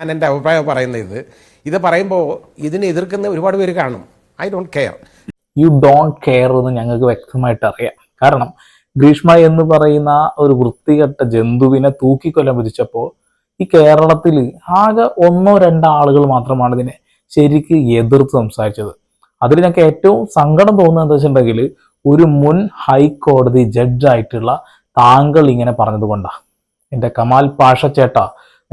ഞാൻ എന്റെ അഭിപ്രായം പറയുന്നത് ഇത്. ഇത് പറയുമ്പോൾ ഇതിനെ എതിർക്കുന്ന ഒരുപാട് പേര് കാണും. I don't care you don't care എന്ന് ഞങ്ങൾക്ക് വ്യക്തമായിട്ട് അറിയാം. കാരണം ഗ്രീഷ്മ എന്ന് പറയുന്ന ഒരു വൃത്തികെട്ട ജന്തുവിനെ തൂക്കിക്കൊല്ലം വിധിച്ചപ്പോൾ ഈ കേരളത്തിൽ ആകെ ഒന്നോ രണ്ടോ ആളുകൾ മാത്രമാണ് ഇതിനെ ശരിക്ക് എതിർത്ത് സംസാരിച്ചത്. അതിൽ ഞങ്ങൾക്ക് ഏറ്റവും സങ്കടം തോന്നുന്നത് എന്താ വെച്ചിട്ടുണ്ടെങ്കിൽ ഒരു മുൻ ഹൈക്കോടതി ജഡ്ജായിട്ടുള്ള താങ്കൾ ഇങ്ങനെ പറഞ്ഞത് കൊണ്ടാണ് എന്റെ കമാൽ പാഷ ചേട്ടാ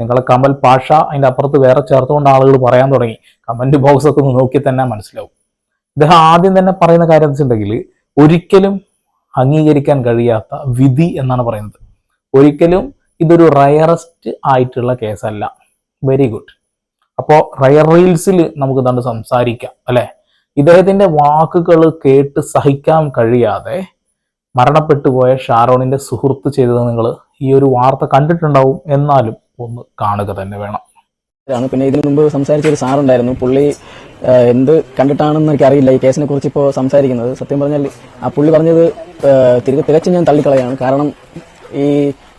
നിങ്ങളെ കമൽ പാഷ അതിന്റെ അപ്പുറത്ത് വേറെ ചേർത്തുകൊണ്ട് ആളുകൾ പറയാൻ തുടങ്ങി. കമന്റ് ബോക്സ് ഒക്കെ നോക്കി തന്നെ മനസ്സിലാവും. ഇദ്ദേഹം ആദ്യം തന്നെ പറയുന്ന കാര്യം എന്ന് വെച്ചിട്ടുണ്ടെങ്കിൽ ഒരിക്കലും അംഗീകരിക്കാൻ കഴിയാത്ത വിധി എന്നാണ് പറയുന്നത്. ഒരിക്കലും ഇതൊരു റയറസ്റ്റ് ആയിട്ടുള്ള കേസല്ല വെരി ഗുഡ് അപ്പോൾ റയർ റീൽസിൽ നമുക്ക് കണ്ട് സംസാരിക്കാം അല്ലേ? ഇദ്ദേഹത്തിന്റെ വാക്കുകൾ കേട്ട് സഹിക്കാൻ കഴിയാതെ മരണപ്പെട്ടു പോയ ഷാരോണിന്റെ സുഹൃത്ത് ചെയ്തത് നിങ്ങൾ ഈ ഒരു വാർത്ത കണ്ടിട്ടുണ്ടാവും എന്നാലും ഒന്ന് കാണുക തന്നെ വേണം. ാണ് പിന്നെ ഇതിനു മുമ്പ് സംസാരിച്ച ഒരു സാറുണ്ടായിരുന്നു. പുള്ളി എന്ത് കണ്ടിട്ടാണെന്ന് എനിക്ക് അറിയില്ല ഈ കേസിനെ കുറിച്ച് ഇപ്പോൾ സംസാരിക്കുന്നത്. സത്യം പറഞ്ഞാൽ ആ പുള്ളി പറഞ്ഞത് തിരികെ തികച്ചും ഞാൻ തള്ളിക്കളയാണ്. കാരണം ഈ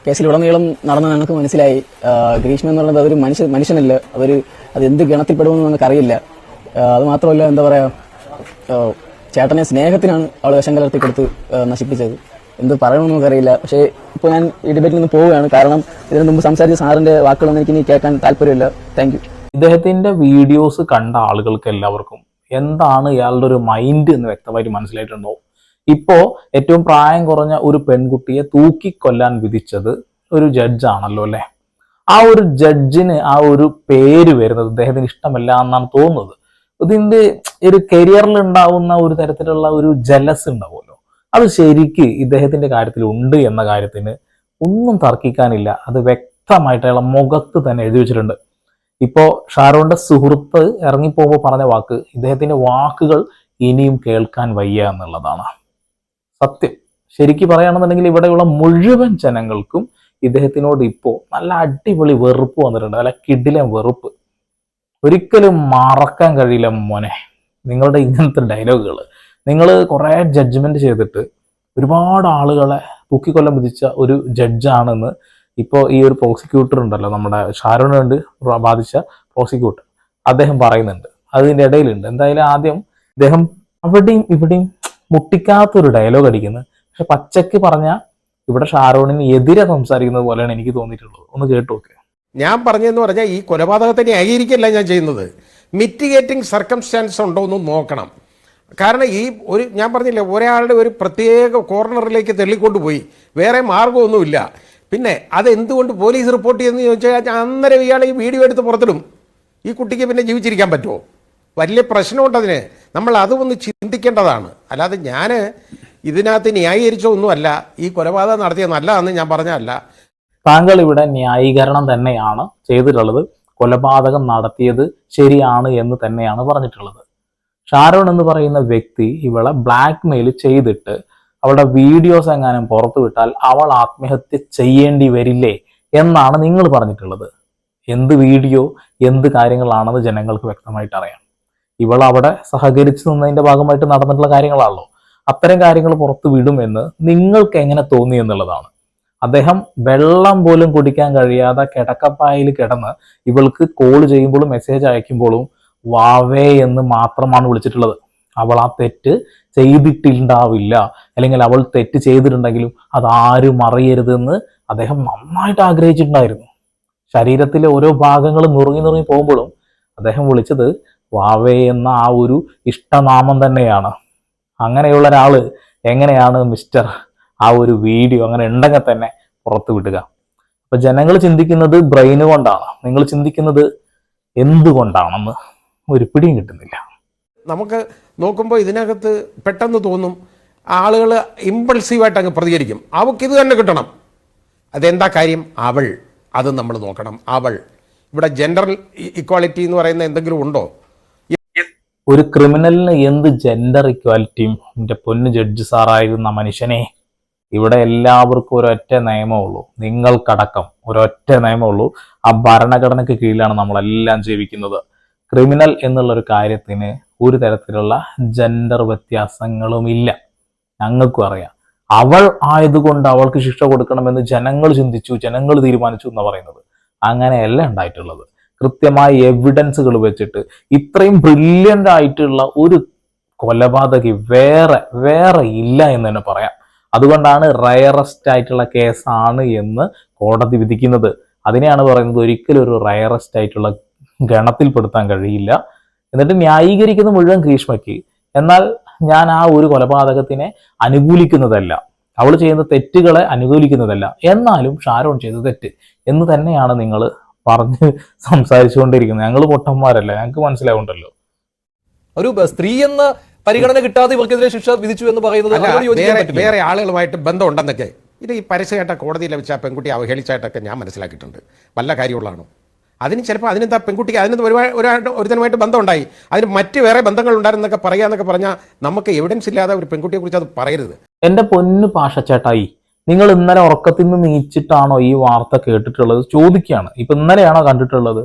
കേസിൽ ഉടനീളം നടന്ന ഞങ്ങൾക്ക് മനസ്സിലായി. ഗ്രീഷ്മ എന്ന് പറയുന്നത് അതൊരു മനുഷ്യ മനുഷ്യനല്ല. അവർ അത് എന്ത് ഗണത്തിൽപ്പെടുമെന്ന് ഞങ്ങൾക്ക് അറിയില്ല. ആ, അത് മാത്രമല്ല എന്താ പറയാ ചേട്ടനെ സ്നേഹത്തിനാണ് അവൾ വിഷം കലർത്തി കൊടുത്ത് നശിപ്പിച്ചത്. എന്ത് പറയണമെന്ന് അറിയില്ല പക്ഷേ ഇപ്പോൾ ഞാൻ ഈ ഡിബേറ്റിൽ നിന്ന് പോവുകയാണ്. കാരണം ഇതിനു മുമ്പ് സംസാരിച്ച സാറിന്റെ വാക്കുകളൊന്നും എനിക്ക് ഇനി കേൾക്കാൻ താല്പര്യമില്ല. താങ്ക് യു ഇദ്ദേഹത്തിന്റെ വീഡിയോസ് കണ്ട ആളുകൾക്ക് എല്ലാവർക്കും എന്താണ് ഇയാളുടെ ഒരു മൈൻഡ് എന്ന് വ്യക്തമായിട്ട് മനസ്സിലായിട്ടുണ്ടോ? ഇപ്പോ ഏറ്റവും പ്രായം കുറഞ്ഞ ഒരു പെൺകുട്ടിയെ തൂക്കിക്കൊല്ലാൻ വിധിച്ചത് ഒരു ജഡ്ജാണല്ലോ അല്ലേ? ആ ഒരു ജഡ്ജിന് ആ ഒരു പേര് വരുന്നത് അദ്ദേഹത്തിന് ഇഷ്ടമല്ല എന്നാണ് തോന്നുന്നത്. ഇതിന്റെ ഒരു കരിയറിൽ ഉണ്ടാവുന്ന ഒരു തരത്തിലുള്ള ഒരു ജലസ് ഉണ്ടാവുമല്ലോ. അത് ശരിക്ക് ഇദ്ദേഹത്തിന്റെ കാര്യത്തിൽ ഉണ്ട് എന്ന കാര്യത്തിന് ഒന്നും തർക്കിക്കാനില്ല. അത് വ്യക്തമായിട്ട് അയാളെ മുഖത്ത് തന്നെ എഴുതി വെച്ചിട്ടുണ്ട്. ഇപ്പോൾ ഷാരോന്റെ സുഹൃത്ത് ഇറങ്ങിപ്പോകുമ്പോൾ പറഞ്ഞ വാക്ക് ഇദ്ദേഹത്തിന്റെ വാക്കുകൾ ഇനിയും കേൾക്കാൻ വയ്യ എന്നുള്ളതാണ്. സത്യം. ശരിക്കും പറയുകയാണെന്നുണ്ടെങ്കിൽ ഇവിടെയുള്ള മുഴുവൻ ജനങ്ങൾക്കും ഇദ്ദേഹത്തിനോട് ഇപ്പോൾ നല്ല അടിപൊളി വെറുപ്പ് വന്നിട്ടുണ്ട്. നല്ല കിടിലൻ വെറുപ്പ്. ഒരിക്കലും മറക്കാൻ കഴിയില്ല മോനെ. നിങ്ങളുടെ ഇങ്ങനത്തെ ഡയലോഗുകൾ നിങ്ങൾ കുറേ ജഡ്ജ്മെന്റ് ചെയ്തിട്ട് ഒരുപാട് ആളുകളെ തൂക്കിക്കൊല്ലം വിധിച്ച ഒരു ജഡ്ജാണെന്ന് ഇപ്പോൾ ഈ ഒരു പ്രോസിക്യൂട്ടർ ഉണ്ടല്ലോ നമ്മുടെ ഷാരോണ് കണ്ട് ബാധിച്ച പ്രോസിക്യൂട്ടർ അദ്ദേഹം പറയുന്നുണ്ട്. അതിന്റെ ഇടയിലുണ്ട്. എന്തായാലും ആദ്യം അദ്ദേഹം അവിടെയും ഇവിടെയും മുട്ടിക്കാത്തൊരു ഡയലോഗ് അടിക്കുന്നത് പക്ഷെ പച്ചക്ക് പറഞ്ഞ ഇവിടെ ഷാരോണിന് എതിരെ സംസാരിക്കുന്നത് പോലെയാണ് എനിക്ക് തോന്നിയിട്ടുള്ളത്. ഒന്ന് കേട്ടു നോക്കുക ഞാൻ പറഞ്ഞതെന്ന് പറഞ്ഞാൽ ഈ കൊലപാതകത്തിനെ ന്യായീകരിക്കല്ല ഞാൻ ചെയ്യുന്നത്. മിറ്റിഗേറ്റിംഗ് സർക്കംസ്റ്റാൻസ് ഉണ്ടോ എന്ന് നോക്കണം. കാരണം ഈ ഒരു ഞാൻ പറഞ്ഞില്ലേ ഒരാളുടെ ഒരു പ്രത്യേക കോർണറിലേക്ക് തള്ളിക്കൊണ്ടുപോയി. വേറെ മാർഗമൊന്നുമില്ല. പിന്നെ അതെന്തുകൊണ്ട് പോലീസ് റിപ്പോർട്ട് ചെയ്യുമെന്ന് ചോദിച്ചാൽ അന്നേരം ഇയാൾ ഈ വീഡിയോ എടുത്ത് പുറത്തിടും. ഈ കുട്ടിക്ക് പിന്നെ ജീവിച്ചിരിക്കാൻ പറ്റുമോ? വലിയ പ്രശ്നമുണ്ട് അതിന്. നമ്മൾ അതും ഒന്ന് ചിന്തിക്കേണ്ടതാണ്. അല്ലാതെ ഞാൻ ഇതിനകത്ത് ന്യായീകരിച്ചൊന്നുമല്ല ഈ കൊലപാതകം നടത്തിയത് നല്ലതാണെന്ന് ഞാൻ പറഞ്ഞതല്ല. താങ്കൾ ഇവിടെ ന്യായീകരണം തന്നെയാണ് ചെയ്തിട്ടുള്ളത്. കൊലപാതകം നടത്തിയത് ശരിയാണ് എന്ന് തന്നെയാണ് പറഞ്ഞിട്ടുള്ളത്. ഷാരോൺ എന്ന് പറയുന്ന വ്യക്തി ഇവളെ ബ്ലാക്ക് മെയിൽ ചെയ്തിട്ട് അവളുടെ വീഡിയോസ് എങ്ങാനും പുറത്തു വിട്ടാൽ അവൾ ആത്മഹത്യ ചെയ്യേണ്ടി വരില്ലേ എന്നാണ് നിങ്ങൾ പറഞ്ഞിട്ടുള്ളത്. എന്ത് വീഡിയോ എന്ത് കാര്യങ്ങളാണെന്ന് ജനങ്ങൾക്ക് വ്യക്തമായിട്ട് അറിയാം. ഇവൾ അവിടെ സഹകരിച്ചു നിന്നതിന്റെ ഭാഗമായിട്ട് നടന്നിട്ടുള്ള കാര്യങ്ങളാണല്ലോ. അത്തരം കാര്യങ്ങൾ പുറത്തു വിടുമെന്ന് നിങ്ങൾക്ക് എങ്ങനെ തോന്നി എന്നുള്ളതാണ്. അദ്ദേഹം വെള്ളം പോലും കുടിക്കാൻ കഴിയാതെ കിടക്കപ്പായിൽ കിടന്ന് ഇവൾക്ക് കോൾ ചെയ്യുമ്പോഴും മെസ്സേജ് അയക്കുമ്പോഴും വാവേ എന്ന് മാത്രമാണ് വിളിച്ചിട്ടുള്ളത്. അവൾ ആ തെറ്റ് ചെയ്തിട്ടുണ്ടാവില്ല. അല്ലെങ്കിൽ അവൾ തെറ്റ് ചെയ്തിട്ടുണ്ടെങ്കിലും അത് ആരും അറിയരുതെന്ന് അദ്ദേഹം നന്നായിട്ട് ആഗ്രഹിച്ചിട്ടുണ്ടായിരുന്നു. ശരീരത്തിലെ ഓരോ ഭാഗങ്ങളും നുറുങ്ങി നുറുങ്ങി പോകുമ്പോഴും അദ്ദേഹം വിളിച്ചത് വാവേ എന്ന ആ ഒരു ഇഷ്ടനാമം തന്നെയാണ്. അങ്ങനെയുള്ള ഒരാൾ എങ്ങനെയാണ് മിസ്റ്റർ ആ ഒരു വീഡിയോ അങ്ങനെ ഉണ്ടെങ്കിൽ തന്നെ പുറത്തു വിടുക. അപ്പൊ ജനങ്ങൾ ചിന്തിക്കുന്നത് ബ്രെയിന് കൊണ്ടാണ്. നിങ്ങൾ ചിന്തിക്കുന്നത് എന്തുകൊണ്ടാണെന്ന്. ഒരു പിടിയും കിട്ടുന്നില്ല. നമുക്ക് നോക്കുമ്പോൾ ഇതിനകത്ത് പെട്ടെന്ന് തോന്നും ആളുകൾ ഇമ്പൾസീവായിട്ട് അങ്ങ് പ്രതികരിക്കും. അവൾക്ക് ഇത് തന്നെ കിട്ടണം. അതെന്താ കാര്യം? അവൾ. അത് നമ്മൾ നോക്കണം. അവൾ. ഇവിടെ ജെൻഡർ ഇക്വാളിറ്റി എന്ന് പറയുന്ന എന്തെങ്കിലും ഉണ്ടോ? ഒരു ക്രിമിനലിന് എന്ത് ജെൻഡർ ഇക്വാലിറ്റിയും എന്റെ പൊന്ന് ജഡ്ജ് സാറായിരുന്ന മനുഷ്യനെ ഇവിടെ എല്ലാവർക്കും ഒരൊറ്റ നിയമമേ ഉള്ളൂ. നിങ്ങൾക്കടക്കം ഒരൊറ്റ നിയമമേ ഉള്ളൂ. ആ ഭരണഘടനയ്ക്ക് കീഴിലാണ് നമ്മളെല്ലാം ജീവിക്കുന്നത്. ക്രിമിനൽ എന്നുള്ള ഒരു കാര്യത്തിന് ഒരു തരത്തിലുള്ള ജെൻഡർ വ്യത്യാസങ്ങളുമില്ല. ഞങ്ങൾക്കും അറിയാം. അവൾ ആയതുകൊണ്ട് അവൾക്ക് ശിക്ഷ കൊടുക്കണമെന്ന് ജനങ്ങൾ ചിന്തിച്ചു ജനങ്ങൾ തീരുമാനിച്ചു എന്ന് പറയുന്നത്. അങ്ങനെയല്ല ഉണ്ടായിട്ടുള്ളത്. കൃത്യമായ എവിഡൻസുകൾ വെച്ചിട്ട് ഇത്രയും ബ്രില്യന്റ് ആയിട്ടുള്ള ഒരു കൊലപാതകി വേറെ വേറെ ഇല്ല എന്ന് തന്നെ പറയാം. അതുകൊണ്ടാണ് റയറസ്റ്റ് ആയിട്ടുള്ള കേസാണ് എന്ന് കോടതി വിധിക്കുന്നത്. അതിനെയാണ് പറയുന്നത് ഒരിക്കലും ഒരു റയറസ്റ്റ് ആയിട്ടുള്ള ഗണത്തിൽപ്പെടുത്താൻ കഴിയില്ല. എന്നിട്ട് ന്യായീകരിക്കുന്ന മുഴുവൻ ഗ്രീഷ്മയ്ക്ക്. എന്നാൽ ഞാൻ ആ ഒരു കൊലപാതകത്തിനെ അനുകൂലിക്കുന്നതല്ല. അവൾ ചെയ്യുന്ന തെറ്റുകളെ അനുകൂലിക്കുന്നതല്ല. എന്നാലും ഷാരോൺ ചെയ്ത തെറ്റ് എന്ന് തന്നെയാണ് നിങ്ങൾ പറഞ്ഞ് സംസാരിച്ചുകൊണ്ടിരിക്കുന്നത്. ഞങ്ങൾ പൊട്ടന്മാരല്ല. ഞങ്ങൾക്ക് മനസ്സിലാവുണ്ടല്ലോ. ഒരു സ്ത്രീ എന്ന പരിഗണന കിട്ടാതെ ഇവർക്കെതിരെ ശിക്ഷ വിധിച്ചു എന്ന് പറയുന്നത് വേറെ പറ്റില്ല. വേറെ ആളുകളുമായിട്ട് ബന്ധമുണ്ടെന്നൊക്കെ. ഇത് ഈ പരസ്യമായിട്ട് കോടതിയിൽ വെച്ച പെൺകുട്ടി അവഹേളിച്ചായിട്ടൊക്കെ ഞാൻ മനസ്സിലാക്കിയിട്ടുണ്ട്. വല്ല കാര്യമുള്ളതാണോ? അതിന് ചിലപ്പോൾ അതിനെന്താ പെൺകുട്ടിക്ക് അതിന് ഒരുപാട് ഒരാളുടെ ഒരുത്തനുമായിട്ട് ബന്ധമുണ്ടായി. അതിന് മറ്റ് വേറെ ബന്ധങ്ങൾ ഉണ്ടായിരുന്നൊക്കെ പറയാന്നൊക്കെ പറഞ്ഞാൽ നമുക്ക് എവിഡൻസ് ഇല്ലാതെ ഒരു പെൺകുട്ടിയെ കുറിച്ച് അത് പറയരുത്. എന്റെ പൊന്നു പാഷച്ചേട്ടായി നിങ്ങൾ ഇന്നലെ ഉറക്കത്തിൽ നിന്ന് നീച്ചിട്ടാണോ ഈ വാർത്ത കേട്ടിട്ടുള്ളത്? ചോദിക്കുകയാണ്. ഇപ്പം ഇന്നലെയാണോ കണ്ടിട്ടുള്ളത്?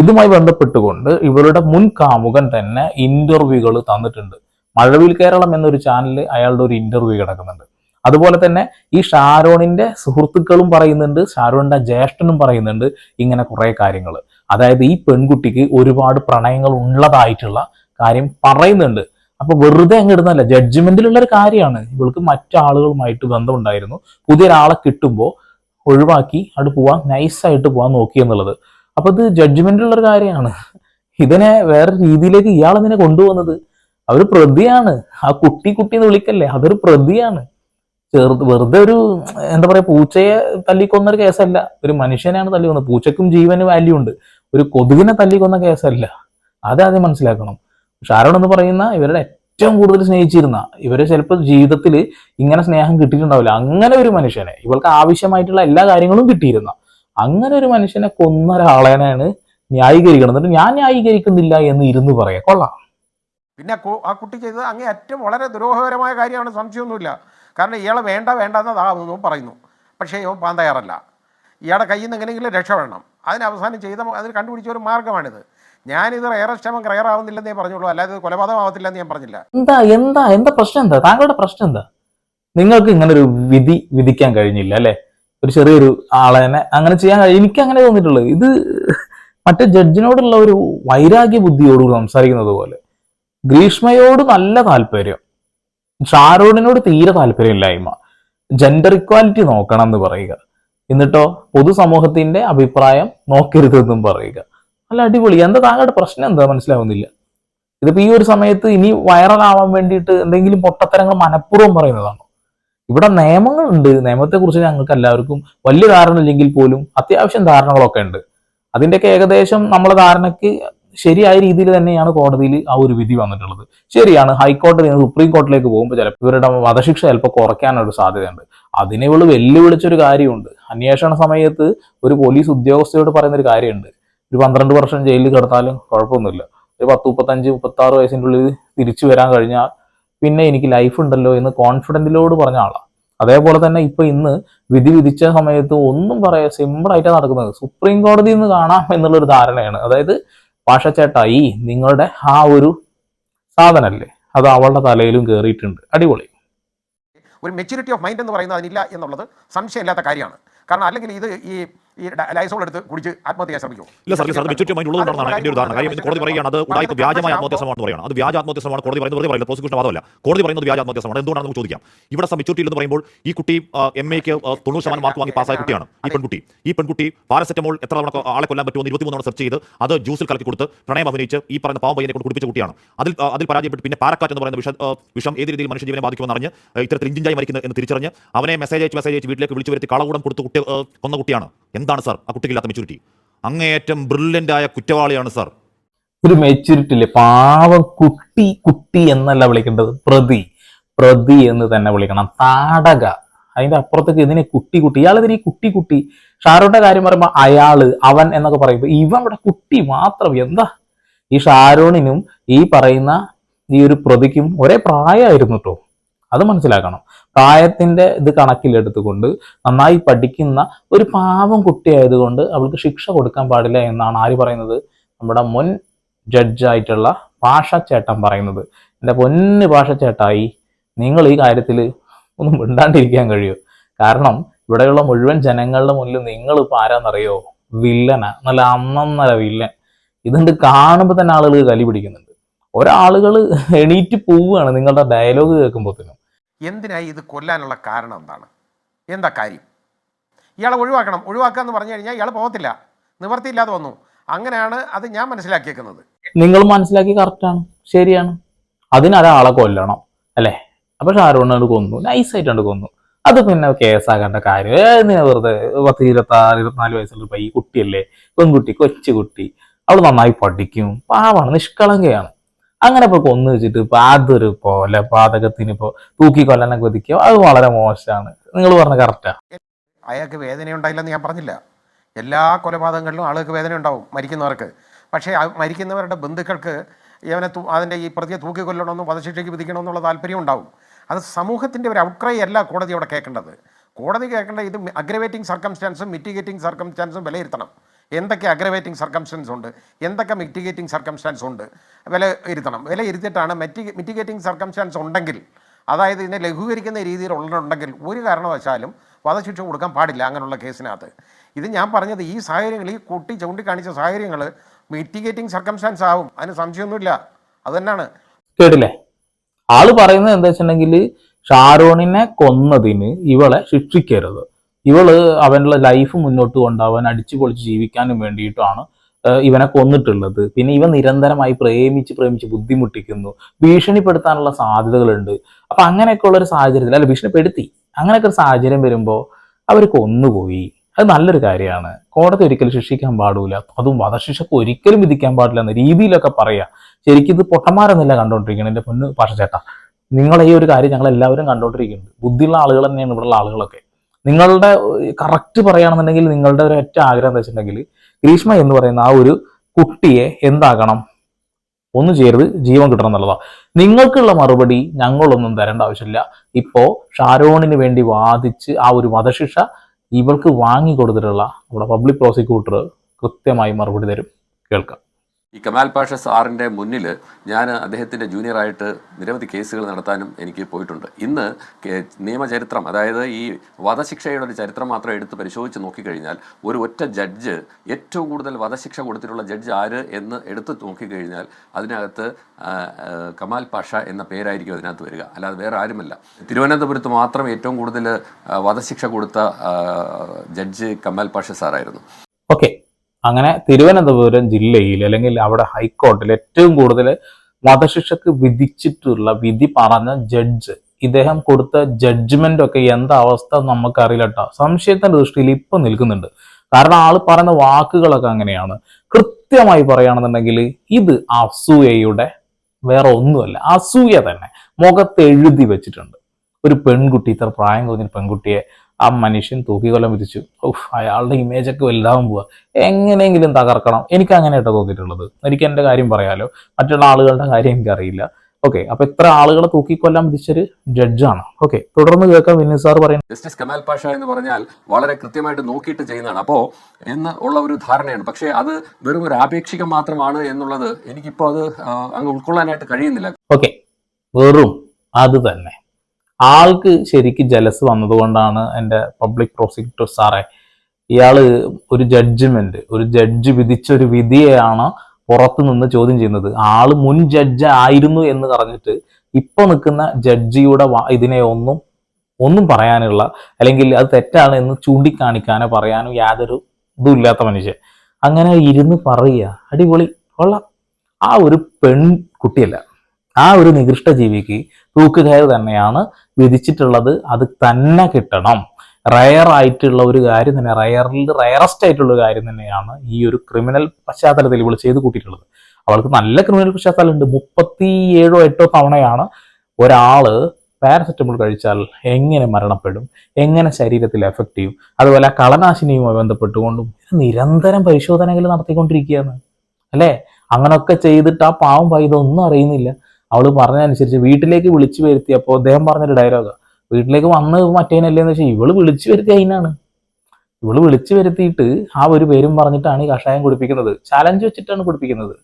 ഇതുമായി ബന്ധപ്പെട്ടുകൊണ്ട് ഇവരുടെ മുൻ കാമുകൻ തന്നെ ഇന്റർവ്യൂകൾ തന്നിട്ടുണ്ട്. മഴവിൽ കേരളം എന്നൊരു ചാനലിൽ അയാളുടെ ഒരു ഇന്റർവ്യൂ കിടക്കുന്നുണ്ട്. അതുപോലെ തന്നെ ഈ ഷാരോണിന്റെ സുഹൃത്തുക്കളും പറയുന്നുണ്ട് ഷാരോണിന്റെ ജ്യേഷ്ഠനും പറയുന്നുണ്ട് ഇങ്ങനെ കുറെ കാര്യങ്ങൾ. അതായത് ഈ പെൺകുട്ടിക്ക് ഒരുപാട് പ്രണയങ്ങൾ ഉള്ളതായിട്ടുള്ള കാര്യം പറയുന്നുണ്ട്. അപ്പൊ വെറുതെ അങ്ങ് ഇടുന്നല്ല ജഡ്ജ്മെന്റിലുള്ള ഒരു കാര്യമാണ്. ഇവൾക്ക് മറ്റാളുകളുമായിട്ട് ബന്ധമുണ്ടായിരുന്നു. പുതിയ പുതിയൊരാളെ കിട്ടുമ്പോൾ ഒഴിവാക്കി അവിടെ പോവാൻ നൈസായിട്ട് പോവാൻ നോക്കി എന്നുള്ളത്. അപ്പൊ ഇത് ജഡ്ജ്മെന്റിലുള്ള ഒരു കാര്യമാണ്. ഇതിനെ വേറെ രീതിയിലേക്ക് ഇയാൾ ഇതിനെ കൊണ്ടുപോകുന്നത്? അവർ പ്രതിയാണ്. ആ കുട്ടി കുട്ടി എന്ന് വിളിക്കല്ലേ? അതൊരു പ്രതിയാണ്. ചെറുത് വെറുതെ ഒരു എന്താ പറയാ പൂച്ചയെ തല്ലിക്കൊന്ന ഒരു കേസല്ല. ഒരു മനുഷ്യനെയാണ് തല്ലിക്കൊന്നത്. പൂച്ചക്കും ജീവന് വാല്യൂ ഉണ്ട്. ഒരു കൊതുകിനെ തല്ലിക്കൊന്ന കേസല്ല. അത് ആദ്യം മനസ്സിലാക്കണം. ഷാരോൺ എന്ന് പറയുന്ന ഇവരുടെ ഏറ്റവും കൂടുതൽ സ്നേഹിച്ചിരുന്ന ഇവരെ ചിലപ്പോൾ ജീവിതത്തിൽ ഇങ്ങനെ സ്നേഹം കിട്ടിയിട്ടുണ്ടാവില്ല. അങ്ങനെ ഒരു മനുഷ്യനെ ഇവൾക്ക് ആവശ്യമായിട്ടുള്ള എല്ലാ കാര്യങ്ങളും കിട്ടിയിരുന്ന. അങ്ങനെ ഒരു മനുഷ്യനെ കൊന്ന ഒരാളേനാണ് ന്യായീകരിക്കണം. ഞാൻ ന്യായീകരിക്കുന്നില്ല എന്ന് ഇരുന്ന് പറയാം. കൊള്ളാം. പിന്നെ ആ കുട്ടി ചെയ്തത് അങ്ങേ ഏറ്റവും വളരെ ദ്രോഹകരമായ കാര്യമാണ്. സംശയമൊന്നുമില്ല. കാരണം ഇയാളെ വേണ്ട വേണ്ട എന്ന് എന്നതാകുന്നു പറയുന്നു. പക്ഷേ ഇവ പാൻ തയ്യാറല്ല. ഇയാളുടെ കയ്യിൽ നിന്ന് എങ്ങനെയെങ്കിലും രക്ഷപ്പെടണം അതിന് അവസാനം ചെയ്ത അതിന് കണ്ടുപിടിച്ച ഒരു മാർഗമാണിത്. ഞാനിത് റയർ ക്ഷമം റയർ ആവുന്നില്ലെന്നേ പറഞ്ഞുള്ളൂ. അല്ലാതെ ഇത് കൊലപാതകമാവത്തില്ലെന്ന് ഞാൻ പറഞ്ഞില്ല. എന്താ എന്താ എന്താ പ്രശ്നം എന്താ? താങ്കളുടെ പ്രശ്നം എന്താ? നിങ്ങൾക്ക് ഇങ്ങനെ ഒരു വിധി വിധിക്കാൻ കഴിഞ്ഞില്ല അല്ലെ? ഒരു ചെറിയൊരു ആളെ അങ്ങനെ ചെയ്യാൻ എനിക്ക് അങ്ങനെ തോന്നിയിട്ടുള്ളത്. ഇത് മറ്റേ ജഡ്ജിനോടുള്ള ഒരു വൈരാഗ്യ ബുദ്ധിയോടുകൂടി സംസാരിക്കുന്നത് പോലെ ഗ്രീഷ്മയോട് നല്ല താല്പര്യം. ഷാരോണിനോട് തീരെ താല്പര്യമില്ലായ്മ. ജെൻഡർ ഇക്വാലിറ്റി നോക്കണം എന്ന് പറയുക. എന്നിട്ടോ പൊതുസമൂഹത്തിന്റെ അഭിപ്രായം നോക്കരുതെന്നും പറയുക. അല്ല അടിപൊളി. എന്താ താങ്കളുടെ പ്രശ്നം എന്താ? മനസ്സിലാവുന്നില്ല. ഇതിപ്പോ ഈ ഒരു സമയത്ത് ഇനി വൈറലാവാൻ വേണ്ടിയിട്ട് എന്തെങ്കിലും പൊട്ടത്തരങ്ങൾ മനഃപൂർവം പറയുന്നതാണോ? ഇവിടെ നിയമങ്ങളുണ്ട്. നിയമത്തെക്കുറിച്ച് ഞങ്ങൾക്ക് എല്ലാവർക്കും വലിയ ധാരണ ഇല്ലെങ്കിൽ പോലും അത്യാവശ്യം ധാരണകളൊക്കെ ഉണ്ട്. അതിന്റെയൊക്കെ ഏകദേശം നമ്മളെ ധാരണയ്ക്ക് ശരിയായ രീതിയിൽ തന്നെയാണ് കോടതിയിൽ ആ ഒരു വിധി വന്നിട്ടുള്ളത്. ശരിയാണ് ഹൈക്കോടതി നിന്ന് സുപ്രീം കോർട്ടിലേക്ക് പോകുമ്പോൾ ചിലപ്പോൾ ഇവരുടെ വധശിക്ഷ ചിലപ്പോൾ കുറയ്ക്കാനൊരു സാധ്യതയുണ്ട്. അതിനെ ഇവൾ വെല്ലുവിളിച്ചൊരു കാര്യമുണ്ട്. അന്വേഷണ സമയത്ത് ഒരു പോലീസ് ഉദ്യോഗസ്ഥയോട് പറയുന്ന ഒരു കാര്യമുണ്ട്. ഒരു പന്ത്രണ്ട് വർഷം ജയിലിൽ കിടത്താലും കുഴപ്പമൊന്നുമില്ല. ഒരു പത്ത് മുപ്പത്തഞ്ച് മുപ്പത്തി ആറ് വയസ്സിന്റെ ഉള്ളിൽ തിരിച്ചു വരാൻ കഴിഞ്ഞാൽ പിന്നെ എനിക്ക് ലൈഫ് ഉണ്ടല്ലോ എന്ന് കോൺഫിഡന്റിലോട് പറഞ്ഞ ആളാണ് അതേപോലെ തന്നെ ഇപ്പൊ ഇന്ന് വിധി വിധിച്ച സമയത്ത് ഒന്നും പറയാ സിമ്പിൾ ആയിട്ടാണ് നടക്കുന്നത്. സുപ്രീം കോടതിയിൽ നിന്ന് കാണാം എന്നുള്ളൊരു ധാരണയാണ്. അതായത് പാഷച്ചേട്ടാ ഈ നിങ്ങളുടെ ആ ഒരു സാധനല്ലേ? അത് അവളുടെ തലയിലും കയറിയിട്ടുണ്ട് അടിപൊളി. ഒരു മെച്യൂരിറ്റി ഓഫ് മൈൻഡ് എന്ന് പറയുന്നത് അതിനില്ല എന്നുള്ളത് സംശയമില്ലാത്ത കാര്യമാണ്. കാരണം അല്ലെങ്കിൽ ഇത് ഈ ഈ ലൈസോൾ എടുത്ത് കുടിച്ച് ആത്മഹത്യ ചെയ്യാൻ ഇല്ല സാർ സാർ മെച്ചൂരിറ്റി മൈൻഡ് ഉള്ളതുകൊണ്ടാണ് എന്റെ ഉദാഹരണം കാര്യം കോടതി പറയുകയാണ് അത് ഉടായ്പ വ്യാജമായ ആത്മഹത്യ ശ്രമമാണെന്ന് പറയുന്നത് അത് വ്യാജ ആത്മഹത്യ ശ്രമമാണ് കോടതി പറയുന്നത് വെറുതെ പറയില്ല പ്രോസിക്യൂഷൻ വാദമല്ല. കോടതി പറയുന്നത് വ്യാജ ആത്മഹത്യ ശ്രമമാണ് എന്തുകൊണ്ടാണെന്ന് നമുക്ക് ചോദിക്കാം? ഇവിടെ മെച്ചൂരിറ്റി എന്ന് പറയുമ്പോൾ ഈ കുട്ടി എം എക്ക് തൊണ്ണൂറ് ശതമാനം മാർക്ക് വാങ്ങി പാസ്സായ കുട്ടിയാണ് ഈ പെൺകുട്ടി. ഈ പെൺകുട്ടി പാരസെറ്റമോൾ എത്ര തവണ ആളെ കൊല്ലാൻ പറ്റുമെന്ന് ഇരുപത്തിമൂന്ന് തവണ സെർച്ച് ചെയ്ത് അത് ജ്യൂസിൽ കലക്കി കൊടുത്ത് പ്രണയം അഭിനയിച്ച് ഈ പറഞ്ഞ പാവം പയ്യനെ കൊണ്ട് കുടിപ്പിച്ച കുട്ടിയാണ്. അതിൽ അതിൽ പരാജയപ്പെട്ട് പിന്നെ പാരക്കാറ്റ് എന്ന് പറയുന്ന വിഷ വിഷം ഏത് രീതിയിൽ മനുഷ്യജീവനെ ബാധിക്കുമെന്ന് അറിഞ്ഞ് ഇത്തരത്തിൽ ഇഞ്ചിഞ്ചായി മരിക്കുന്നത് എന്ന് തിരിച്ചറിഞ്ഞ് അവനെ മെസ്സേജ് അയച്ച് മെസ്സേജ് അയച്ച് വീട്ടിലേക്ക് വിളിച്ചു വരുത്തി കളകൂടം കൊടുത്ത് കുട്ടി കൊന്ന കുട്ടിയാണ്. എന്താണ് സാർ? ആ കുട്ടിക്കില്ലാത്ത മെച്ചൂരിറ്റി അങ്ങേയറ്റം ബ്രില്യന്റ് ആയ കുറ്റവാളിയാണ് സാർ. ഒരു മെച്ചൂരിറ്റി ഇല്ലേ പാവം കുട്ടി കുട്ടി എന്നല്ല വിളിക്കേണ്ടത്. പ്രതി. പ്രതി എന്ന് തന്നെ വിളിക്കണം. താടക. അതിന്റെ അപ്പുറത്തേക്ക് ഇതിനെ കുട്ടി കുട്ടി. ഇയാൾ ഇതിനെ കുട്ടി കുട്ടി. ഷാരോന്റെ കാര്യം പറയുമ്പോൾ അയാൾ അവൻ എന്നൊക്കെ പറയുമ്പോൾ ഇവൻ ഇവിടെ കുട്ടി മാത്രം. എന്താ? ഈ ഷാരോണിനും ഈ പറയുന്ന ഈ ഒരു പ്രതിക്കും ഒരേ പ്രായമായിരുന്നു കേട്ടോ അത് മനസ്സിലാക്കണം. പ്രായത്തിന്റെ ഇത് കണക്കിലെടുത്തുകൊണ്ട് നന്നായി പഠിക്കുന്ന ഒരു പാവം കുട്ടിയായതുകൊണ്ട് അവൾക്ക് ശിക്ഷ കൊടുക്കാൻ പാടില്ല എന്നാണ് ആര് പറയുന്നത്? നമ്മുടെ മുൻ ജഡ്ജായിട്ടുള്ള ഭാഷ ചേട്ടൻ പറയുന്നത്. എന്റെ പൊന്ന് ചേട്ടായി നിങ്ങൾ ഈ കാര്യത്തിൽ ഒന്നും മിണ്ടാണ്ടിരിക്കാൻ കഴിയൂ? കാരണം ഇവിടെയുള്ള മുഴുവൻ ജനങ്ങളുടെ മുന്നിൽ നിങ്ങൾ ഇപ്പം ആരാന്നറിയോ? വില്ലനാ. നല്ല അന്നന്നര വില്ലൻ. ഇതുണ്ട് കാണുമ്പോൾ തന്നെ ആളുകൾ കലി പിടിക്കുന്നുണ്ട്. ഒരാളുകൾ എണീറ്റ് പോവുകയാണ് നിങ്ങളുടെ ഡയലോഗ് കേൾക്കുമ്പോഴത്തേനും എന്തിനായി ഇത് കൊല്ലാനുള്ള കാരണം എന്താണ്? എന്താ കാര്യം? ഇയാളെ ഒഴിവാക്കണം. ഒഴിവാക്കുക എന്ന് പറഞ്ഞു കഴിഞ്ഞാൽ ഇയാൾ പോകത്തില്ല. നിവർത്തിയില്ലാതെ വന്നു. അങ്ങനെയാണ് അത് ഞാൻ മനസ്സിലാക്കിയേക്കുന്നത്. നിങ്ങൾ മനസ്സിലാക്കി കറക്റ്റാണ് ശരിയാണ്. അതിനൊരാളെ കൊല്ലണം. അല്ലേ? അപ്പൊ ഷാരൂണ് കൊന്നു. നൈസായിട്ടാണ് കൊന്നു. അത് പിന്നെ കേസാകേണ്ട കാര്യം. ഏ, എന്തിനാ വെറുതെ പത്ത് ഇരുപത്താറ് ഇരുപത്തിനാല് വയസ്സുള്ള പയ്യ കുട്ടിയല്ലേ? പെൺകുട്ടി കൊച്ചു കുട്ടി അവൾ നന്നായി പഠിക്കും. പാവാണ് നിഷ്കളങ്കയാണ്. അങ്ങനെ ഇപ്പൊ കൊന്നു വെച്ചിട്ട് ഇപ്പൊ അതൊരു പോലെ പാതകത്തിന് ഇപ്പൊ തൂക്കി കൊല്ലനെ കൊതിക്കോ അത് വളരെ മോശമാണ്. നിങ്ങൾ പറഞ്ഞ കറക്റ്റാ അയാൾക്ക് വേദന ഉണ്ടായില്ലെന്ന് ഞാൻ പറഞ്ഞില്ല. എല്ലാ കൊലപാതകങ്ങളിലും ആളുകൾക്ക് വേദന ഉണ്ടാവും മരിക്കുന്നവർക്ക്. പക്ഷേ മരിക്കുന്നവരുടെ ബന്ധുക്കൾക്ക് ഇവനെ അതിന്റെ ഈ പ്രതിയെ തൂക്കി കൊല്ലണമെന്നും വധശിക്ഷയ്ക്ക് വിധിക്കണമെന്നുള്ള താല്പര്യം ഉണ്ടാവും. അത് സമൂഹത്തിന്റെ ഒരു ഔട്ട്ക്രൈ അല്ല കോടതി അവിടെ കേൾക്കേണ്ടത്. കോടതി കേൾക്കേണ്ട ഇത് അഗ്രവേറ്റിംഗ് സർക്കംസ്റ്റാൻസും മിറ്റിഗേറ്റിംഗ് സർക്കംസ്റ്റാൻസും വിലയിരുത്തണം. എന്തൊക്കെ അഗ്രവേറ്റിംഗ് സർക്കംസ്റ്റൻസ് ഉണ്ട്? എന്തൊക്കെ മിറ്റിഗേറ്റിംഗ് സർക്കംസ്റ്റാൻസ് ഉണ്ട്? വില ഇരുത്തണം. വില ഇരുത്തിയിട്ടാണ് മെറ്റി മിറ്റിഗേറ്റിംഗ് സർക്കംസ്റ്റാൻസ് ഉണ്ടെങ്കിൽ അതായത് ഇതിനെ ലഘൂകരിക്കുന്ന രീതിയിൽ ഉള്ളുണ്ടെങ്കിൽ ഒരു കാരണവശാലും വധശിക്ഷ കൊടുക്കാൻ പാടില്ല അങ്ങനെയുള്ള കേസിനകത്ത്. ഇത് ഞാൻ പറഞ്ഞത് ഈ സാഹചര്യങ്ങൾ ഈ കുട്ടി ചൂണ്ടിക്കാണിച്ച സാഹചര്യങ്ങൾ മിറ്റിഗേറ്റിംഗ് സർക്കംസ്റ്റാൻസ് ആവും. അതിന് സംശയമൊന്നുമില്ല. അത് തന്നെയാണ്. കേട്ടില്ലേ? ആൾ പറയുന്നത് എന്താ വെച്ചിട്ടുണ്ടെങ്കിൽ ഷാരോണിനെ കൊന്നതിന് ഇവളെ ശിക്ഷിക്കരുത്. ഇവൾ അവനുള്ള ലൈഫ് മുന്നോട്ട് കൊണ്ടുപോകാൻ അടിച്ചു പൊളിച്ച് ജീവിക്കാനും വേണ്ടിയിട്ടാണ് ഇവനെ കൊന്നിട്ടുള്ളത്. പിന്നെ ഇവ നിരന്തരമായി പ്രേമിച്ച് പ്രേമിച്ച് ബുദ്ധിമുട്ടിക്കുന്നു. ഭീഷണിപ്പെടുത്താനുള്ള സാധ്യതകളുണ്ട്. അപ്പൊ അങ്ങനെയൊക്കെ ഉള്ള ഒരു സാഹചര്യത്തിൽ അല്ല ഭീഷണിപ്പെടുത്തി. അങ്ങനെയൊക്കെ ഒരു സാഹചര്യം വരുമ്പോൾ അവർ കൊന്നുപോയി. അത് നല്ലൊരു കാര്യമാണ്. കോടതി ഒരിക്കലും ശിക്ഷിക്കാൻ പാടില്ല. അതും വധശിക്ഷക്ക് ഒരിക്കലും വിധിക്കാൻ പാടില്ല എന്ന രീതിയിലൊക്കെ പറയാം. ശരിക്കും ഇത് പൊട്ടന്മാരൊന്നുമില്ല കണ്ടോണ്ടിരിക്കണം എന്റെ പൊന്ന് പാഷച്ചേട്ടാ നിങ്ങളെ ഈ ഒരു കാര്യം ഞങ്ങൾ എല്ലാവരും കണ്ടോണ്ടിരിക്കുന്നുണ്ട്. ബുദ്ധിയുള്ള ആളുകൾ തന്നെയാണ് ഇവിടെയുള്ള ആളുകളൊക്കെ. നിങ്ങളുടെ കറക്റ്റ് പറയുകയാണെന്നുണ്ടെങ്കിൽ നിങ്ങളുടെ ഒരു ഒറ്റ ആഗ്രഹം എന്താ വെച്ചിട്ടുണ്ടെങ്കിൽ ഗ്രീഷ്മ എന്ന് പറയുന്ന ആ ഒരു കുട്ടിയെ എന്താകണം? ഒന്ന് ചേർത്ത് ജീവൻ കിട്ടണം എന്നുള്ളതാണ് നിങ്ങൾക്കുള്ള മറുപടി ഞങ്ങളൊന്നും തരേണ്ട ആവശ്യമില്ല. ഇപ്പോ ഷാരോണിന് വേണ്ടി വാദിച്ച് ആ ഒരു വധശിക്ഷ ഇവൾക്ക് വാങ്ങി കൊടുത്തിട്ടുള്ള നമ്മുടെ പബ്ലിക് പ്രോസിക്യൂട്ടർ കൃത്യമായി മറുപടി തരും. കേൾക്കാം. ഈ കമാൽ പാഷ സാറിന്റെ മുന്നിൽ ഞാൻ അദ്ദേഹത്തിന്റെ ജൂനിയറായിട്ട് നിരവധി കേസുകൾ നടത്താനും എനിക്ക് പോയിട്ടുണ്ട്. ഇന്ന് നിയമചരിത്രം അതായത് ഈ വധശിക്ഷയുടെ ഒരു ചരിത്രം മാത്രം എടുത്ത് പരിശോധിച്ച് നോക്കിക്കഴിഞ്ഞാൽ ഒരു ഒറ്റ ജഡ്ജ് ഏറ്റവും കൂടുതൽ വധശിക്ഷ കൊടുത്തിട്ടുള്ള ജഡ്ജ് ആര് എന്ന് എടുത്ത് നോക്കിക്കഴിഞ്ഞാൽ അതിനകത്ത് കമാൽ പാഷ എന്ന പേരായിരിക്കും അതിനകത്ത് വരിക. അല്ലാതെ വേറെ ആരുമല്ല. തിരുവനന്തപുരത്ത് മാത്രം ഏറ്റവും കൂടുതൽ വധശിക്ഷ കൊടുത്ത ജഡ്ജ് കമാൽ പാഷ സാറായിരുന്നു. ഓക്കെ. അങ്ങനെ തിരുവനന്തപുരം ജില്ലയിൽ അല്ലെങ്കിൽ അവിടെ ഹൈക്കോടതിയിൽ ഏറ്റവും കൂടുതൽ വധശിക്ഷക്ക് വിധിച്ചിട്ടുള്ള വിധി പറഞ്ഞ ജഡ്ജ് ഇദ്ദേഹം കൊടുത്ത ജഡ്ജ്മെന്റ് ഒക്കെ എന്താ അവസ്ഥ നമുക്കറിയില്ല കേട്ടോ. സംശയത്തിന്റെ ദൃഷ്ടിയിൽ ഇപ്പൊ നിൽക്കുന്നുണ്ട്. കാരണം ആൾ പറയുന്ന വാക്കുകളൊക്കെ അങ്ങനെയാണ്. കൃത്യമായി പറയുകയാണെന്നുണ്ടെങ്കിൽ ഇത് അസൂയയുടെ വേറെ ഒന്നുമല്ല അസൂയ തന്നെ. മുഖത്ത് എഴുതി വെച്ചിട്ടുണ്ട്. ഒരു പെൺകുട്ടി ഇത്ര പ്രായം കുറഞ്ഞൊരു പെൺകുട്ടിയെ ആ മനുഷ്യൻ തൂക്കിക്കൊല്ലം വിധിച്ചു. ഓഫ് അയാളുടെ ഇമേജ് ഒക്കെ വലുതാവും പോവുക എങ്ങനെയെങ്കിലും തകർക്കണം. എനിക്ക് അങ്ങനെയായിട്ട് തോന്നിയിട്ടുള്ളത്. എനിക്ക് എന്റെ കാര്യം പറയാലോ. മറ്റുള്ള ആളുകളുടെ കാര്യം എനിക്കറിയില്ല. ഓക്കെ അപ്പൊ ഇത്ര ആളുകളെ തൂക്കിക്കൊല്ലാൻ വിധിച്ചൊരു ജഡ്ജാണ് ഓക്കെ തുടർന്ന് കേൾക്കാം വിനീത് സാർ പറയുന്നത്. ജസ്റ്റിസ് കമാൽ പാഷ എന്ന് പറഞ്ഞാൽ വളരെ കൃത്യമായിട്ട് നോക്കിയിട്ട് ചെയ്യുന്നതാണ്. അപ്പോ എന്ന് ഉള്ള ഒരു ധാരണയാണ്. പക്ഷേ അത് വെറും ഒരു ആപേക്ഷികം മാത്രമാണ് എന്നുള്ളത് എനിക്കിപ്പോ അത് അങ്ങ് ഉൾക്കൊള്ളാനായിട്ട് കഴിയുന്നില്ല. ഓക്കെ വെറും അത് തന്നെ. ആൾക്ക് ശരിക്ക് ജലസ് വന്നതുകൊണ്ടാണ് എന്റെ പബ്ലിക് പ്രോസിക്യൂട്ടർ സാറേ ഇയാൾ ഒരു ജഡ്ജ്മെന്റ് ഒരു ജഡ്ജ് വിധിച്ച ഒരു വിധിയെയാണ് പുറത്തു നിന്ന് ചോദ്യം ചെയ്യുന്നത്. ആൾ മുൻ ജഡ്ജ് ആയിരുന്നു എന്ന് പറഞ്ഞിട്ട് ഇപ്പൊ നിൽക്കുന്ന ജഡ്ജിയുടെ ഇതിനെ ഒന്നും ഒന്നും പറയാനുള്ള അല്ലെങ്കിൽ അത് തെറ്റാണ് എന്ന് ചൂണ്ടിക്കാണിക്കാനോ പറയാനോ യാതൊരു ഇതും ഇല്ലാത്ത മനുഷ്യൻ. അങ്ങനെ ഇരുന്ന് പറയുക. അടിപൊളി. കൊള്ളാം. ആ ഒരു പെൺകുട്ടിയല്ല. ആ ഒരു നികൃഷ്ട ജീവിക്ക് തൂക്കുകയർ തന്നെയാണ് വിധിച്ചിട്ടുള്ളത്. അത് തന്നെ കിട്ടണം. റയർ ആയിട്ടുള്ള ഒരു കാര്യം തന്നെ റയറിൽ റയറസ്റ്റ് ആയിട്ടുള്ള ഒരു കാര്യം തന്നെയാണ് ഈ ഒരു ക്രിമിനൽ പശ്ചാത്തലത്തിൽ ഇവൾ ചെയ്ത് കൂട്ടിയിട്ടുള്ളത്. അവൾക്ക് നല്ല ക്രിമിനൽ പശ്ചാത്തലം ഉണ്ട്. മുപ്പത്തി ഏഴോ എട്ടോ തവണയാണ് ഒരാൾ പാരസെറ്റമോൾ കഴിച്ചാൽ എങ്ങനെ മരണപ്പെടും? എങ്ങനെ ശരീരത്തിൽ എഫക്റ്റ് ചെയ്യും? അതുപോലെ ആ കളനാശിനിയുമായി ബന്ധപ്പെട്ടുകൊണ്ടും നിരന്തരം പരിശോധനകൾ നടത്തിക്കൊണ്ടിരിക്കുകയാണ്. അല്ലേ? അങ്ങനെയൊക്കെ ചെയ്തിട്ട് ആ പാവം പൈതൊന്നും അറിയുന്നില്ല. അവൾ പറഞ്ഞതനുസരിച്ച് വീട്ടിലേക്ക് വിളിച്ചു വരുത്തിയപ്പോൾ അദ്ദേഹം പറഞ്ഞൊരു ഡയലോഗ് വീട്ടിലേക്ക് വന്ന് മറ്റേനല്ലേ എന്ന് വെച്ചാൽ ഇവൾ വിളിച്ചു വരുത്തി അതിനാണ് ഇവൾ വിളിച്ചു വരുത്തിയിട്ട് ആ ഒരു പേരും പറഞ്ഞിട്ടാണ് ഈ കഷായം കുടിപ്പിക്കുന്നത്. ചാലഞ്ച് വെച്ചിട്ടാണ് കുടിപ്പിക്കുന്നത്.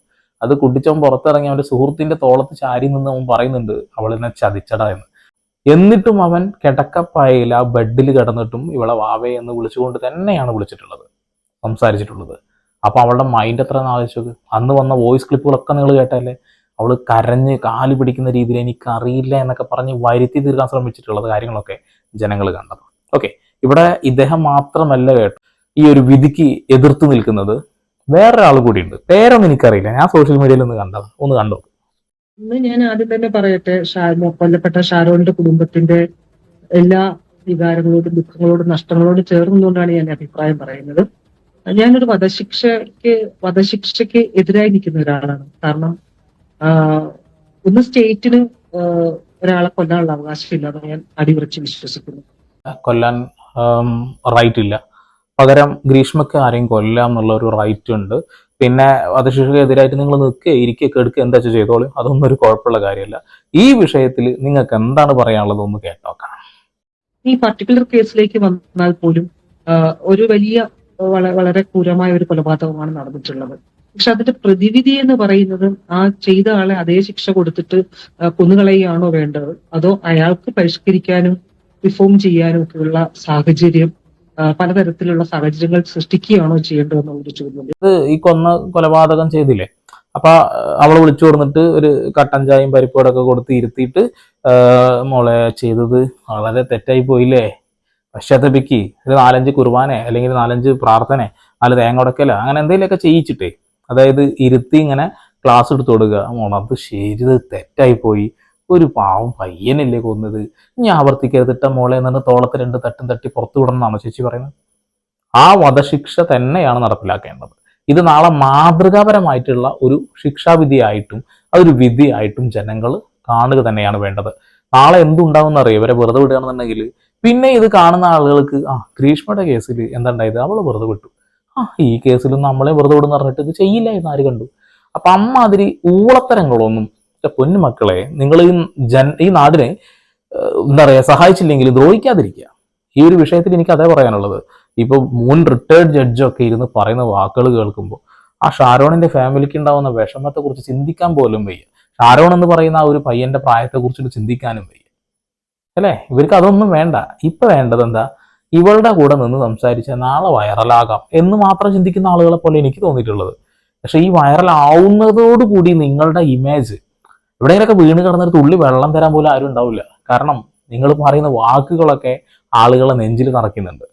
അത് കുടിച്ചവൻ പുറത്തിറങ്ങി അവന്റെ സുഹൃത്തിന്റെ തോളത്ത് ചാരി നിന്ന് അവൻ പറയുന്നുണ്ട് അവൾ എന്നെ ചതിച്ചടാ എന്ന്. എന്നിട്ടും അവൻ കിടക്കപ്പായയിൽ ആ ബെഡിൽ കിടന്നിട്ടും ഇവളെ വാവേ എന്ന് വിളിച്ചുകൊണ്ട് തന്നെയാണ് വിളിച്ചിട്ടുള്ളത് സംസാരിച്ചിട്ടുള്ളത്. അപ്പൊ അവളുടെ മൈൻഡ് എത്ര ആലോചിച്ചത് അന്ന് വന്ന വോയിസ് ക്ലിപ്പുകളൊക്കെ നിങ്ങൾ കേട്ടല്ലേ അവൾ കരഞ്ഞ് കാൽ പിടിക്കുന്ന രീതിയിൽ എനിക്കറിയില്ല എന്നൊക്കെ പറഞ്ഞ് വരുത്തി തീർക്കാൻ ശ്രമിച്ചിട്ടുള്ളത് കാര്യങ്ങളൊക്കെ ജനങ്ങൾ കണ്ടത്. ഓക്കെ ഇവിടെ ഇദ്ദേഹം മാത്രമല്ല കേട്ടോ ഈ ഒരു വിധിക്ക് എതിർത്ത് നിൽക്കുന്നത്. വേറൊരാൾ കൂടിയുണ്ട്. പേരൊന്നും എനിക്കറിയില്ല. ഞാൻ സോഷ്യൽ മീഡിയയിൽ ഒന്ന് കണ്ടത്. ഒന്ന് കണ്ടു? ഇന്ന് ഞാൻ ആദ്യം തന്നെ പറയട്ടെ കൊല്ലപ്പെട്ട ഷാരോണിന്റെ കുടുംബത്തിന്റെ എല്ലാ വികാരങ്ങളോടും ദുഃഖങ്ങളോടും നഷ്ടങ്ങളോടും ചേർന്നുകൊണ്ടാണ് ഞാൻ അഭിപ്രായം പറയുന്നത്. ഞാനൊരു വധശിക്ഷയ്ക്ക് വധശിക്ഷയ്ക്ക് എതിരായി നിൽക്കുന്ന ഒരാളാണ്. കാരണം ഒന്ന് സ്റ്റേറ്റിന് ഒരാളെ കൊല്ലാനുള്ള അവകാശമില്ല എന്ന് ഞാൻ അടിയുറച്ച് വിശ്വസിക്കുന്നു. കൊല്ലാൻ റൈറ്റ് ഇല്ല. പകരം ഗ്രീഷ്മക്ക് ആരെയും കൊല്ലാം എന്നുള്ള ഒരു റൈറ്റ് ഉണ്ട്. പിന്നെ വധശിക്ഷയ്ക്ക് എതിരായിട്ട് നിങ്ങൾ നിൽക്കുക ഇരിക്കുക എടുക്കുക എന്താ വെച്ചാൽ ചെയ്തോളൂ? അതൊന്നും ഒരു കുഴപ്പമുള്ള കാര്യമല്ല. ഈ വിഷയത്തിൽ നിങ്ങൾക്ക് എന്താണ് പറയാനുള്ളത് ഒന്ന് കേട്ടോക്കാം. ഈ പർട്ടിക്കുലർ കേസിലേക്ക് വന്നാൽ പോലും ഒരു വലിയ വളരെ ക്രൂരമായ ഒരു കൊലപാതകമാണ് നടന്നിട്ടുള്ളത്. പക്ഷെ അതിന്റെ പ്രതിവിധി എന്ന് പറയുന്നത് ആ ചെയ്ത ആളെ അതേ ശിക്ഷ കൊടുത്തിട്ട് കൊന്നുകളയുകയാണോ വേണ്ടത്? അതോ അയാൾക്ക് പരിഷ്കരിക്കാനും റിഫോം ചെയ്യാനും ഉള്ള സാഹചര്യം പലതരത്തിലുള്ള സാഹചര്യങ്ങൾ സൃഷ്ടിക്കുകയാണോ ചെയ്യേണ്ടത് എന്നുള്ളൊരു ചോദ്യം. ഇത് ഈ കൊന്ന കൊലപാതകം ചെയ്തില്ലേ? അപ്പൊ അവളെ വിളിച്ചു കൊടുത്തിട്ട് ഒരു കട്ടൻ ചായയും പരിപ്പോടൊക്കെ കൊടുത്ത് ഇരുത്തിയിട്ട് മോളെ ചെയ്തത് വളരെ തെറ്റായി പോയില്ലേ? പശ്ചാത്തപിക്ക്. ഒരു നാലഞ്ച് കുർബാനെ അല്ലെങ്കിൽ നാലഞ്ച് പ്രാർത്ഥന നാല് തേങ്ങ ഉടക്കല അങ്ങനെ എന്തെങ്കിലുമൊക്കെ ചെയ്യിച്ചിട്ടേ. അതായത് ഇരുത്തി ഇങ്ങനെ ക്ലാസ് എടുത്തു കൊടുക്കുക മോണത് ശരി തെറ്റായി പോയി ഒരു പാവം പയ്യനല്ലേ കൊന്നത്. ഇനി ആവർത്തിക്കരുതിട്ട മോളെ എന്ന് തോളത്ത് രണ്ട് തട്ടും തട്ടി പുറത്തു വിടണമെന്നാണ് ചേച്ചി പറയുന്നത്? ആ വധശിക്ഷ തന്നെയാണ് നടപ്പിലാക്കേണ്ടത്. ഇത് നാളെ മാതൃകാപരമായിട്ടുള്ള ഒരു ശിക്ഷാവിധിയായിട്ടും അതൊരു വിധിയായിട്ടും ജനങ്ങൾ കാണുക തന്നെയാണ് വേണ്ടത്. നാളെ എന്തുണ്ടാവും അറിയാം. ഇവരെ വെറുതെ വിടുകയാണെന്നുണ്ടെങ്കിൽ പിന്നെ ഇത് കാണുന്ന ആളുകൾക്ക് ആ ഗ്രീഷ്മയുടെ കേസിൽ എന്തുണ്ടായത് അവൾ വെറുതെ വിട്ടു. ആ ഈ കേസിൽ നമ്മളെ വെറുതെ വിടുന്ന പറഞ്ഞിട്ട് ഇത് ചെയ്യില്ല എന്ന് ആര് കണ്ടു? അപ്പൊ അമ്മാതിരി ഊളത്തരങ്ങളൊന്നും പൊന്നു മക്കളെ നിങ്ങൾ ഈ ജൻ ഈ നാടിനെ എന്താ പറയാ സഹായിച്ചില്ലെങ്കിൽ ദ്രോഹിക്കാതിരിക്കുക. ഈ ഒരു വിഷയത്തിൽ എനിക്ക് അതേ പറയാനുള്ളത്. ഇപ്പൊ മുൻ റിട്ടയർഡ് ജഡ്ജൊക്കെ ഇരുന്ന് പറയുന്ന വാക്കുകൾ കേൾക്കുമ്പോൾ ആ ഷാരോണിന്റെ ഫാമിലിക്ക് ഉണ്ടാവുന്ന വിഷമത്തെ കുറിച്ച് ചിന്തിക്കാൻ പോലും വയ്യ. ഷാരോൺ എന്ന് പറയുന്ന ആ ഒരു പയ്യന്റെ പ്രായത്തെ കുറിച്ചിട്ട് ചിന്തിക്കാനും വയ്യ. അല്ലേ? ഇവർക്ക് അതൊന്നും വേണ്ട. ഇപ്പൊ വേണ്ടത് എന്താ? ഇവളുടെ കൂടെ നിന്ന് സംസാരിച്ച നാളെ വൈറലാകാം എന്ന് മാത്രം ചിന്തിക്കുന്ന ആളുകളെ പോലെ എനിക്ക് തോന്നിയിട്ടുള്ളത്. പക്ഷെ ഈ വൈറലാവുന്നതോടുകൂടി നിങ്ങളുടെ ഇമേജ് എവിടെയെങ്കിലൊക്കെ വീണ് കിടന്നൊരു തുള്ളി വെള്ളം തരാൻ പോലും ആരും ഉണ്ടാവില്ല. കാരണം നിങ്ങൾ പറയുന്ന വാക്കുകളൊക്കെ ആളുകളെ നെഞ്ചിൽ നിറയ്ക്കുന്നുണ്ട്.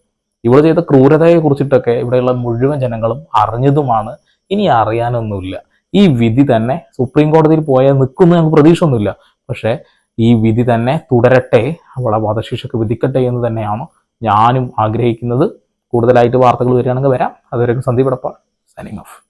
ഇവൾ ചെയ്ത ക്രൂരതയെ കുറിച്ചിട്ടൊക്കെ ഇവിടെയുള്ള മുഴുവൻ ജനങ്ങളും അറിഞ്ഞതുമാണ്. ഇനി അറിയാനൊന്നുമില്ല. ഈ വിധി തന്നെ സുപ്രീം കോടതിയിൽ പോയാൽ നിൽക്കുന്നു ഞങ്ങൾക്ക് പ്രതീക്ഷയൊന്നുമില്ല. പക്ഷേ ഈ വിധി തന്നെ തുടരട്ടെ അവളെ വധശിക്ഷക്ക് വിധിക്കട്ടെ എന്ന് തന്നെയാണ് ഞാനും ആഗ്രഹിക്കുന്നത് കൂടുതലായിട്ട് വാർത്തകൾ വരികയാണെങ്കിൽ വരാം. അതുവരെ സന്ദീപ് എടപ്പാൾ സൈനിങ് ഓഫ്